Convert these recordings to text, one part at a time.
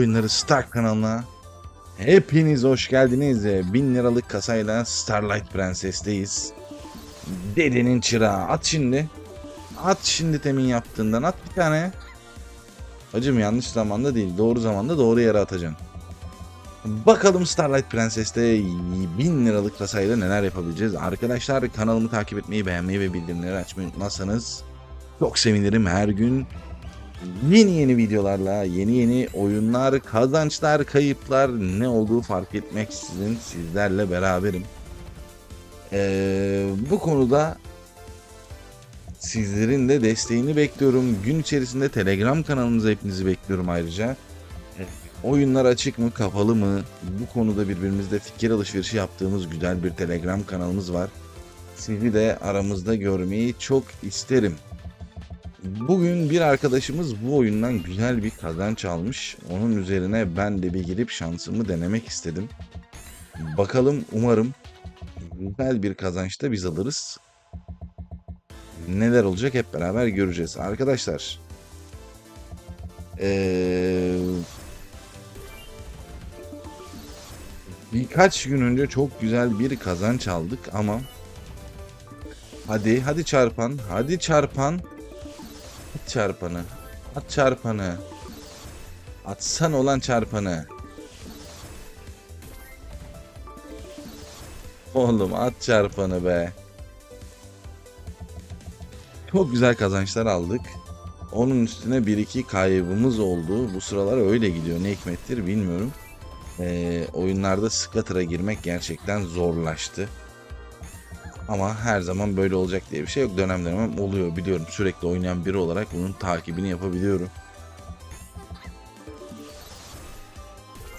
Oyunları Star kanalına hepiniz hoş geldiniz. 1000 liralık kasayla Starlight Prenses'teyiz. Dedenin çırağı. At şimdi. At şimdi temin yaptığından at bir tane. Hacım yanlış zamanda değil. Doğru zamanda doğru yere atacaksın. Bakalım Starlight Prenses'te 1000 liralık kasayla neler yapabileceğiz. Arkadaşlar kanalımı takip etmeyi, beğenmeyi ve bildirimleri açmayı unutmazsanız çok sevinirim her gün. Yeni yeni videolarla, yeni yeni oyunlar, kazançlar, kayıplar ne olduğu fark etmeksizin sizlerle beraberim. Ee, bu konuda sizlerin de desteğini bekliyorum. Gün içerisinde Telegram kanalımıza hepinizi bekliyorum ayrıca. Oyunlar açık mı, kapalı mı? Bu konuda birbirimizle fikir alışverişi yaptığımız güzel bir Telegram kanalımız var. Sizi de aramızda görmeyi çok isterim. Bugün bir arkadaşımız bu oyundan güzel bir kazanç almış. Onun üzerine ben de bir girip şansımı denemek istedim. Bakalım umarım güzel bir kazançta biz alırız. Neler olacak hep beraber göreceğiz. Arkadaşlar ee, birkaç gün önce çok güzel bir kazanç aldık ama hadi hadi çarpan hadi çarpan At çarpanı. At çarpanı. Atsan olan çarpanı. Oğlum at çarpanı be. Çok güzel kazançlar aldık. Onun üstüne bir iki kaybımız oldu. Bu sıralar öyle gidiyor. Ne hikmettir bilmiyorum. Ee, oyunlarda Scatter'a girmek gerçekten zorlaştı. Ama her zaman böyle olacak diye bir şey yok. Dönem dönem oluyor biliyorum. Sürekli oynayan biri olarak bunun takibini yapabiliyorum.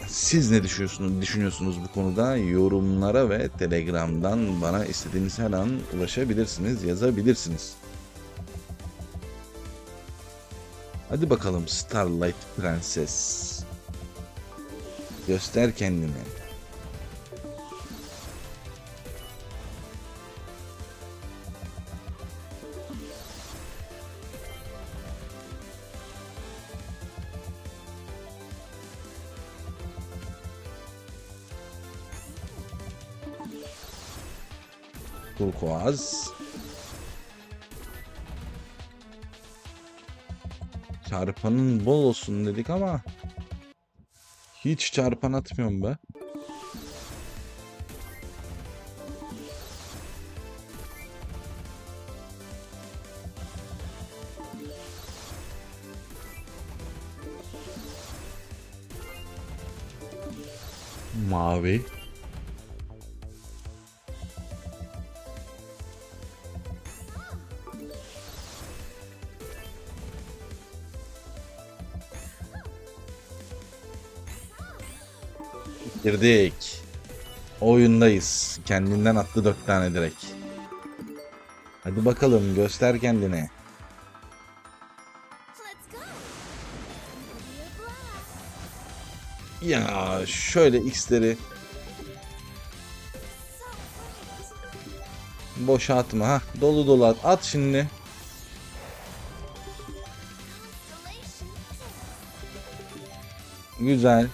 Siz ne düşünüyorsunuz, düşünüyorsunuz bu konuda? Yorumlara ve Telegram'dan bana istediğiniz her an ulaşabilirsiniz, yazabilirsiniz. Hadi bakalım Starlight Prenses. Göster kendini. Turkuaz. Çarpanın bol olsun dedik ama hiç çarpan atmıyorum be. Mavi. Girdik. Oyundayız. Kendinden attı dört tane direkt. Hadi bakalım göster kendini. Ya şöyle x'leri boşa atma ha. Dolu dolu at. At şimdi. Güzel.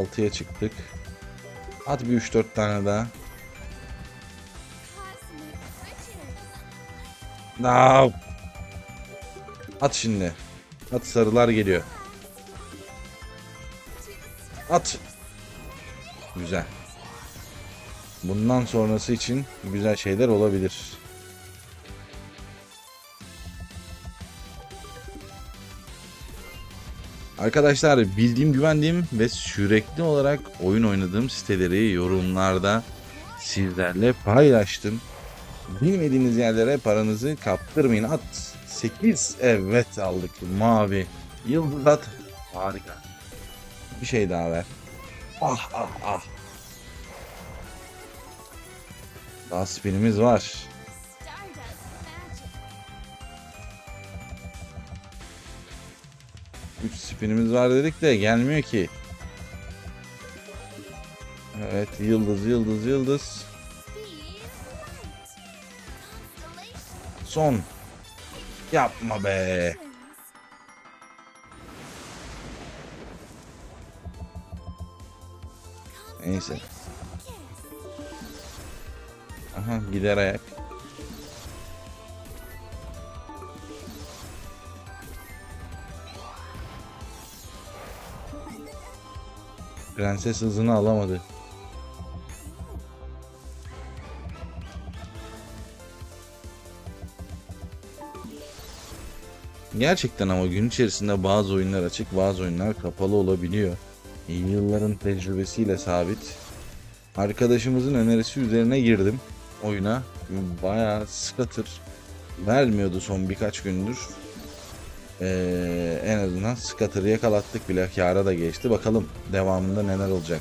Altıya çıktık. At bir 3-4 tane daha. Now. At şimdi. At sarılar geliyor. At. Güzel. Bundan sonrası için güzel şeyler olabilir. Arkadaşlar bildiğim güvendiğim ve sürekli olarak oyun oynadığım siteleri yorumlarda sizlerle paylaştım. Bilmediğiniz yerlere paranızı kaptırmayın. At 8 evet aldık mavi. Yıldız at. Harika. Bir şey daha ver. Ah ah ah. Daha spinimiz var. Spinimiz var dedik de gelmiyor ki. Evet yıldız yıldız yıldız. Son. Yapma be. Neyse. Aha gider ayak. Prenses hızını alamadı. Gerçekten ama gün içerisinde bazı oyunlar açık, bazı oyunlar kapalı olabiliyor. Yılların tecrübesiyle sabit. Arkadaşımızın önerisi üzerine girdim oyuna. Bayağı scatter vermiyordu son birkaç gündür. Ee, en azından scatter'ı yakalattık bile. Kâra da geçti. Bakalım devamında neler olacak.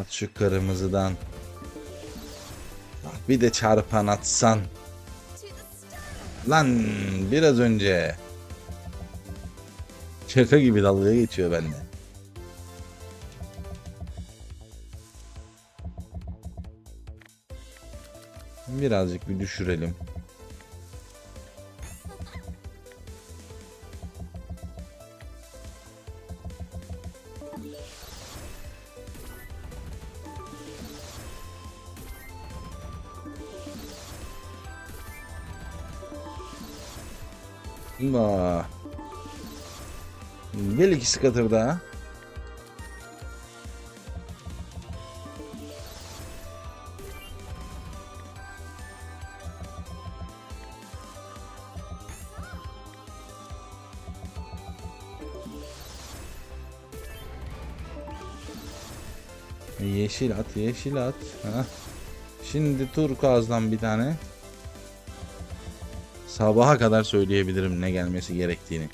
At şu kırmızıdan. Bak Bir de çarpan atsan. Lan biraz önce. Şaka gibi dalga geçiyor bende. Birazcık bir düşürelim. Ba. Gel iki scatter daha. Yeşil at, yeşil at. Hah. Şimdi turkuazdan bir tane. Sabaha kadar söyleyebilirim ne gelmesi gerektiğini.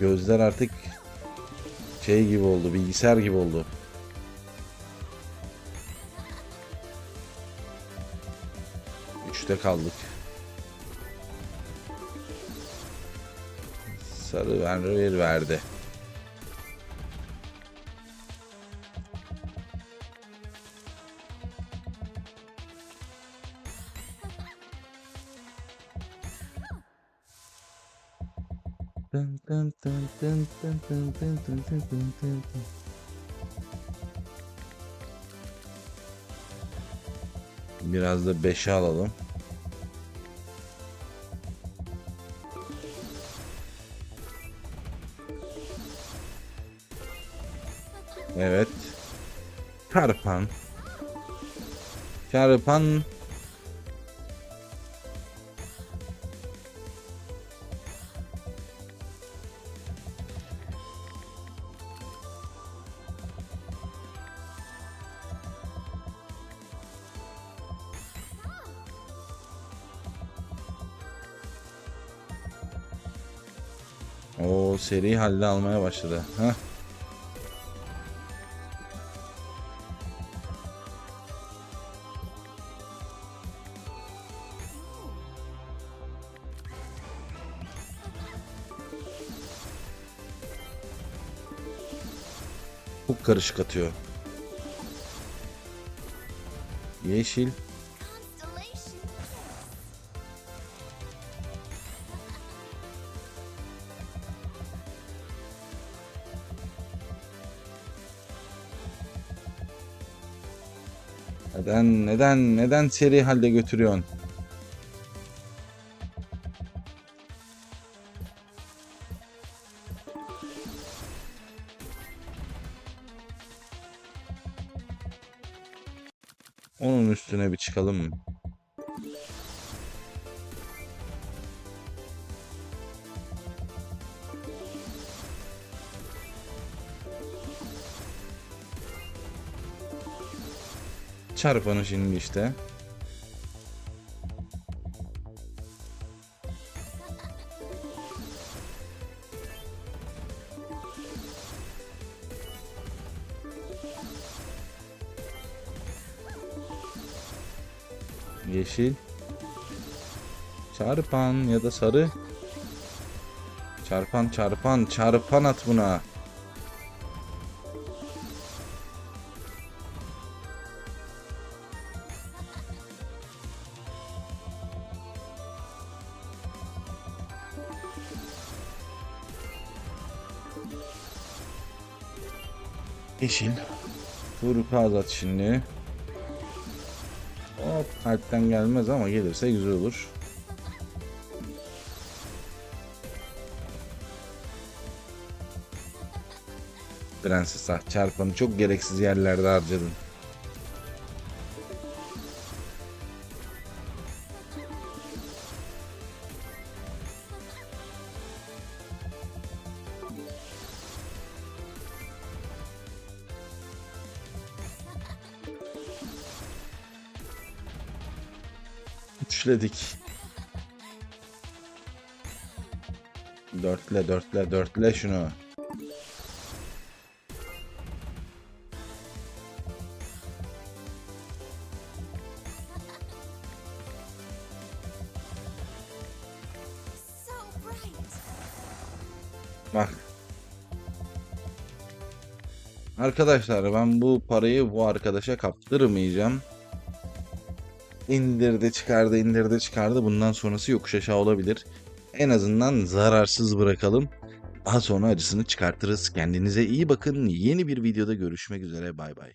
Gözler artık şey gibi oldu, bilgisayar gibi oldu. Üçte kaldık. Sarı ver verdi. Biraz da 5'e alalım. Evet. Çarpan. Çarpan. O seri halde almaya başladı. Heh. Çok karışık atıyor. Yeşil. Neden neden neden seri halde götürüyorsun? Onun üstüne bir çıkalım mı? Çarpanı şimdi işte. Yeşil. Çarpan ya da sarı. Çarpan çarpan çarpan at buna. Yeşil. Turkuaz at şimdi. Hop kalpten gelmez ama gelirse güzel olur. Prenses ah çarpanı çok gereksiz yerlerde harcadın. Üçledik. Dörtle dörtle dörtle şunu. Bak. Arkadaşlar ben bu parayı bu arkadaşa kaptırmayacağım. İndirdi çıkardı indirdi çıkardı bundan sonrası yokuş aşağı olabilir. En azından zararsız bırakalım. Daha sonra acısını çıkartırız. Kendinize iyi bakın. Yeni bir videoda görüşmek üzere. Bay bay.